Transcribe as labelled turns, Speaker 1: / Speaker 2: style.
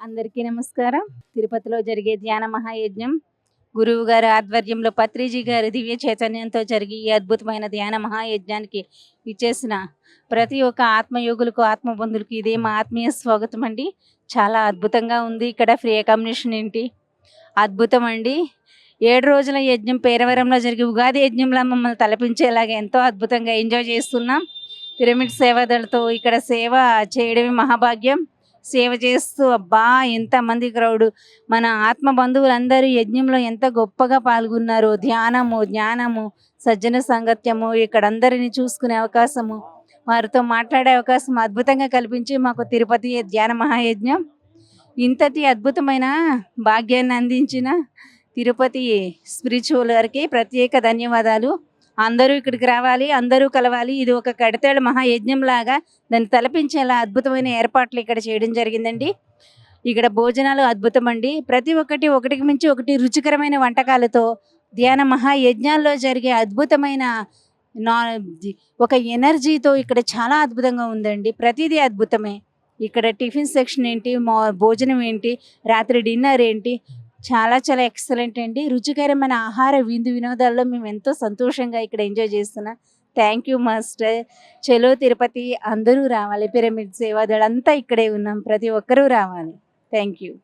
Speaker 1: అందరికీ నమస్కారం. తిరుపతిలో జరిగే ధ్యాన మహాయజ్ఞం గురువు గారి ఆధ్వర్యంలో పత్రిజీ గారి దివ్య చైతన్యంతో జరిగి ఈ అద్భుతమైన ధ్యాన మహాయజ్ఞానికి ఇచ్చేసిన ప్రతి ఒక్క ఆత్మయోగులకు ఆత్మబంధులకు ఇదే మా ఆత్మీయ స్వాగతం అండి. చాలా అద్భుతంగా ఉంది ఇక్కడ ఫ్రీ అకామిడేషన్ ఏంటి? అద్భుతం అండి. ఏడు రోజుల యజ్ఞం పేరవరంలో జరిగే ఉగాది యజ్ఞంలో మమ్మల్ని తలపించేలాగా ఎంతో అద్భుతంగా ఎంజాయ్ చేస్తున్నాం. పిరమిడ్ సేవాదళతో ఇక్కడ సేవ చేయడమే మహాభాగ్యం. సేవ చేస్తూ అబ్బా ఎంతమంది క్రౌడ్ మన ఆత్మ బంధువులందరూ యజ్ఞంలో ఎంత గొప్పగా పాల్గొన్నారు. ధ్యానము జ్ఞానము సజ్జన సాంగత్యము ఇక్కడ అందరిని చూసుకునే అవకాశము వారితో మాట్లాడే అవకాశం అద్భుతంగా కల్పించి మాకు తిరుపతి ధ్యాన మహాయజ్ఞం. ఇంతటి అద్భుతమైన భాగ్యాన్ని అందించిన తిరుపతి స్పిరిచువల్ గారికి ప్రత్యేక ధన్యవాదాలు. అందరూ ఇక్కడికి రావాలి అందరూ కలవాలి. ఇది ఒక కడతాళ మహాయజ్ఞం లాగా దాన్ని తలపించేలా అద్భుతమైన ఏర్పాట్లు ఇక్కడ చేయడం జరిగిందండి. ఇక్కడ భోజనాలు అద్భుతం అండి ప్రతి ఒక్కటి ఒకటికి మించి ఒకటి రుచికరమైన వంటకాలతో ధ్యాన మహాయజ్ఞాల్లో జరిగే అద్భుతమైన నా ఒక ఎనర్జీతో ఇక్కడ చాలా అద్భుతంగా ఉందండి. ప్రతిదీ అద్భుతమే. ఇక్కడ టిఫిన్ సెక్షన్ ఏంటి మా భోజనం ఏంటి రాత్రి డిన్నర్ ఏంటి చాలా చాలా ఎక్సలెంట్ అండి. రుచికరమైన ఆహార విందు వినోదాల్లో మేము ఎంతో సంతోషంగా ఇక్కడ ఎంజాయ్ చేస్తున్నాం. థ్యాంక్ యూ మాస్టర్ చలో తిరుపతి అందరూ రావాలి. పిరమిడ్ సేవాదళ్ అంతా ఇక్కడే ఉన్నాం. ప్రతి ఒక్కరూ రావాలి. Thank you